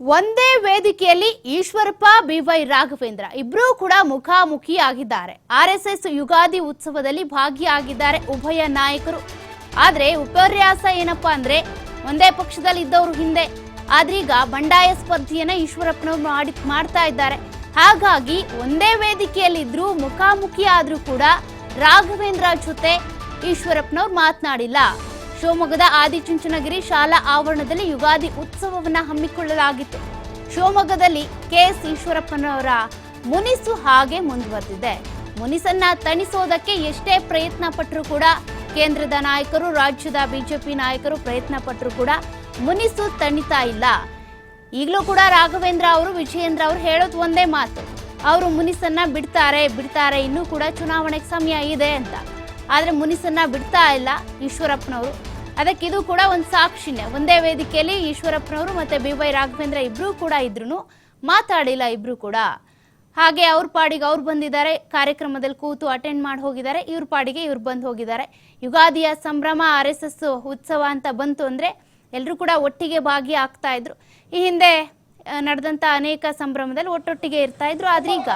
ಒಂದೇ ವೇದಿಕೆಯಲ್ಲಿ ಈಶ್ವರಪ್ಪ ಬಿವೈ ರಾಘವೇಂದ್ರ ಇಬ್ಬರೂ ಕೂಡ ಮುಖಾಮುಖಿ ಆಗಿದ್ದಾರೆ ಆರ್ಎಸ್ಎಸ್ ಯುಗಾದಿ ಉತ್ಸವದಲ್ಲಿ ಭಾಗಿಯಾಗಿದ್ದಾರೆ ಉಭಯ ನಾಯಕರು. ಆದ್ರೆ ವಿಪರ್ಯಾಸ ಏನಪ್ಪಾ ಅಂದ್ರೆ ಒಂದೇ ಪಕ್ಷದಲ್ಲಿ ಇದ್ದವರು ಹಿಂದೆ. ಆದ್ರೀಗ ಬಂಡಾಯ ಸ್ಪರ್ಧೆಯನ್ನ ಈಶ್ವರಪ್ಪನವರು ಮಾಡಿ ಮಾಡ್ತಾ ಇದ್ದಾರೆ. ಹಾಗಾಗಿ ಒಂದೇ ವೇದಿಕೆಯಲ್ಲಿದ್ರು ಮುಖಾಮುಖಿ ಆದ್ರೂ ಕೂಡ ರಾಘವೇಂದ್ರ ಜೊತೆ ಈಶ್ವರಪ್ಪನವ್ರು ಮಾತನಾಡಿಲ್ಲ. ಶಿವಮೊಗ್ಗದ ಆದಿಚುಂಚನಗಿರಿ ಶಾಲಾ ಆವರಣದಲ್ಲಿ ಯುಗಾದಿ ಉತ್ಸವವನ್ನು ಹಮ್ಮಿಕೊಳ್ಳಲಾಗಿತ್ತು. ಶಿವಮೊಗ್ಗದಲ್ಲಿ ಕೆಎಸ್ ಈಶ್ವರಪ್ಪನವರ ಮುನಿಸು ಹಾಗೆ ಮುಂದುವರೆದಿದೆ. ಮುನಿಸನ್ನ ತಣಿಸೋದಕ್ಕೆ ಎಷ್ಟೇ ಪ್ರಯತ್ನ ಪಟ್ಟರೂ ಕೂಡ ಕೇಂದ್ರದ ನಾಯಕರು, ರಾಜ್ಯದ ಬಿಜೆಪಿ ನಾಯಕರು ಪ್ರಯತ್ನ ಪಟ್ಟರು ಕೂಡ ಮುನಿಸು ತಣಿತಾ ಇಲ್ಲ. ಈಗಲೂ ಕೂಡ ರಾಘವೇಂದ್ರ ಅವರು, ವಿಜಯೇಂದ್ರ ಅವರು ಹೇಳೋದು ಒಂದೇ ಮಾತು. ಅವರು ಮುನಿಸನ್ನ ಬಿಡ್ತಾರೆ ಬಿಡ್ತಾರೆ, ಇನ್ನೂ ಕೂಡ ಚುನಾವಣೆಗೆ ಸಮಯ ಇದೆ ಅಂತ. ಆದರೆ ಮುನಿಸನ್ನ ಬಿಡ್ತಾ ಇಲ್ಲ ಈಶ್ವರಪ್ಪನವರು. ಅದಕ್ಕೆ ಇದು ಕೂಡ ಒಂದು ಸಾಕ್ಷಿನೇ. ಒಂದೇ ವೇದಿಕೆಯಲ್ಲಿ ಈಶ್ವರಪ್ಪನವರು ಮತ್ತೆ ಬಿ ವೈ ರಾಘವೇಂದ್ರ ಇಬ್ರು ಕೂಡ ಇದ್ರು ಮಾತಾಡಿಲ್ಲ ಇಬ್ರು ಕೂಡ. ಹಾಗೆ ಅವ್ರ ಪಾಡಿಗೆ ಅವ್ರು ಬಂದಿದ್ದಾರೆ, ಕಾರ್ಯಕ್ರಮದಲ್ಲಿ ಕೂತು ಅಟೆಂಡ್ ಮಾಡಿ ಹೋಗಿದ್ದಾರೆ, ಇವ್ರ ಪಾಡಿಗೆ ಇವ್ರು ಬಂದು ಹೋಗಿದ್ದಾರೆ. ಯುಗಾದಿಯ ಸಂಭ್ರಮ, ಆರ್ ಎಸ್ ಎಸ್ ಉತ್ಸವ ಅಂತ ಬಂತು ಅಂದ್ರೆ ಎಲ್ಲರೂ ಕೂಡ ಒಟ್ಟಿಗೆ ಭಾಗಿಯಾಗ್ತಾ ಇದ್ರು. ಈ ಹಿಂದೆ ನಡೆದಂಥ ಅನೇಕ ಸಂಭ್ರಮದಲ್ಲಿ ಒಟ್ಟೊಟ್ಟಿಗೆ ಇರ್ತಾ ಇದ್ರು ಆದ್ರೆ ಈಗ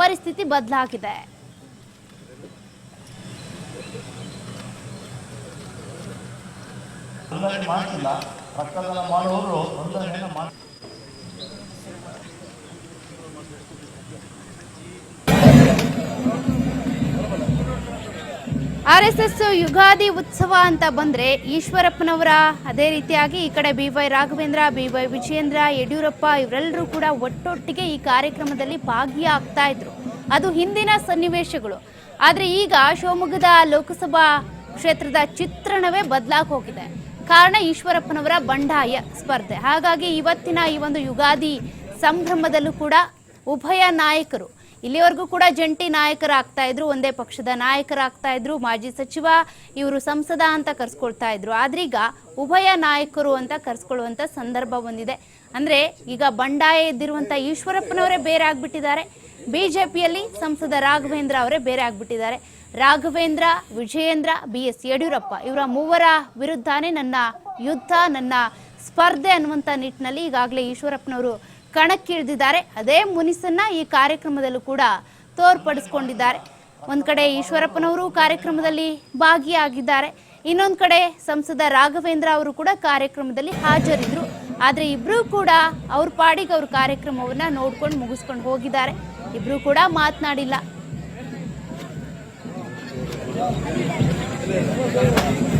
ಪರಿಸ್ಥಿತಿ ಬದಲಾಗಿದೆ. ನೋಂದಣಿ ಮಾಡಿಲ್ಲ ರಕ್ತದಾನ ಮಾಡುವವರು ನೋಂದಣಿಯನ್ನು ಮಾಡಿ ಆರ್ ಎಸ್ ಎಸ್ ಯುಗಾದಿ ಉತ್ಸವ ಅಂತ ಬಂದರೆ ಈಶ್ವರಪ್ಪನವರ ಅದೇ ರೀತಿಯಾಗಿ ಈ ಕಡೆ B Y Raghavendra, B Y Vijayendra, Yediyurappa ಇವರೆಲ್ಲರೂ ಕೂಡ ಒಟ್ಟೊಟ್ಟಿಗೆ ಈ ಕಾರ್ಯಕ್ರಮದಲ್ಲಿ ಭಾಗಿಯಾಗ್ತಾ ಇದ್ರು. ಅದು ಹಿಂದಿನ ಸನ್ನಿವೇಶಗಳು. ಆದರೆ ಈಗ ಶಿವಮೊಗ್ಗದ ಲೋಕಸಭಾ ಕ್ಷೇತ್ರದ ಚಿತ್ರಣವೇ ಬದಲಾಗಿ ಹೋಗಿದೆ. ಕಾರಣ ಈಶ್ವರಪ್ಪನವರ ಬಂಡಾಯ ಸ್ಪರ್ಧೆ. ಹಾಗಾಗಿ ಇವತ್ತಿನ ಈ ಒಂದು ಯುಗಾದಿ ಸಂಭ್ರಮದಲ್ಲೂ ಕೂಡ ಉಭಯ ನಾಯಕರು, ಇಲ್ಲಿವರೆಗೂ ಕೂಡ ಜಂಟಿ ನಾಯಕರಾಗ್ತಾ ಇದ್ರು, ಒಂದೇ ಪಕ್ಷದ ನಾಯಕರಾಗ್ತಾ ಇದ್ರು, ಮಾಜಿ ಸಚಿವ, ಇವರು ಸಂಸದ ಅಂತ ಕರ್ಸ್ಕೊಳ್ತಾ ಇದ್ರು. ಆದ್ರೀಗ ಉಭಯ ನಾಯಕರು ಅಂತ ಕರ್ಸ್ಕೊಳ್ಳುವಂತ ಸಂದರ್ಭ ಬಂದಿದೆ. ಅಂದ್ರೆ ಈಗ ಬಂಡಾಯ ಇದ್ದಿರುವಂತ ಈಶ್ವರಪ್ಪನವರೇ ಬೇರೆ ಆಗ್ಬಿಟ್ಟಿದ್ದಾರೆ. ಬಿಜೆಪಿಯಲ್ಲಿ ಸಂಸದ ರಾಘವೇಂದ್ರ ಅವರೇ ಬೇರೆ ಆಗ್ಬಿಟ್ಟಿದ್ದಾರೆ. ರಾಘವೇಂದ್ರ, ವಿಜಯೇಂದ್ರ ಬಿ ಎಸ್ ಯಡಿಯೂರಪ್ಪ ಇವರ ಮೂವರ ವಿರುದ್ಧನೇ ನನ್ನ ಯುದ್ಧ, ನನ್ನ ಸ್ಪರ್ಧೆ ಅನ್ನುವಂಥ ನಿಟ್ಟಿನಲ್ಲಿ ಈಗಾಗಲೇ ಈಶ್ವರಪ್ಪನವರು ಕಣಕ್ಕಿಳಿದಿದ್ದಾರೆ. ಅದೇ ಮುನಿಸನ್ನ ಈ ಕಾರ್ಯಕ್ರಮದಲ್ಲೂ ಕೂಡ ತೋರ್ಪಡಿಸ್ಕೊಂಡಿದ್ದಾರೆ. ಒಂದು ಕಡೆ ಈಶ್ವರಪ್ಪನವರು ಕಾರ್ಯಕ್ರಮದಲ್ಲಿ ಭಾಗಿಯಾಗಿದ್ದಾರೆ. ಇನ್ನೊಂದು ಕಡೆ ಸಂಸದ ರಾಘವೇಂದ್ರ ಅವರು ಕೂಡ ಕಾರ್ಯಕ್ರಮದಲ್ಲಿ ಹಾಜರಿದ್ರು. ಆದರೆ ಇಬ್ಬರೂ ಕೂಡ ಅವ್ರ ಪಾಡಿಗೆ ಅವ್ರ ಕಾರ್ಯಕ್ರಮವನ್ನ ನೋಡ್ಕೊಂಡು ಮುಗಿಸ್ಕೊಂಡು ಹೋಗಿದ್ದಾರೆ. ಇಬ್ಬರೂ ಕೂಡ ಮಾತನಾಡಿಲ್ಲ. Thank you.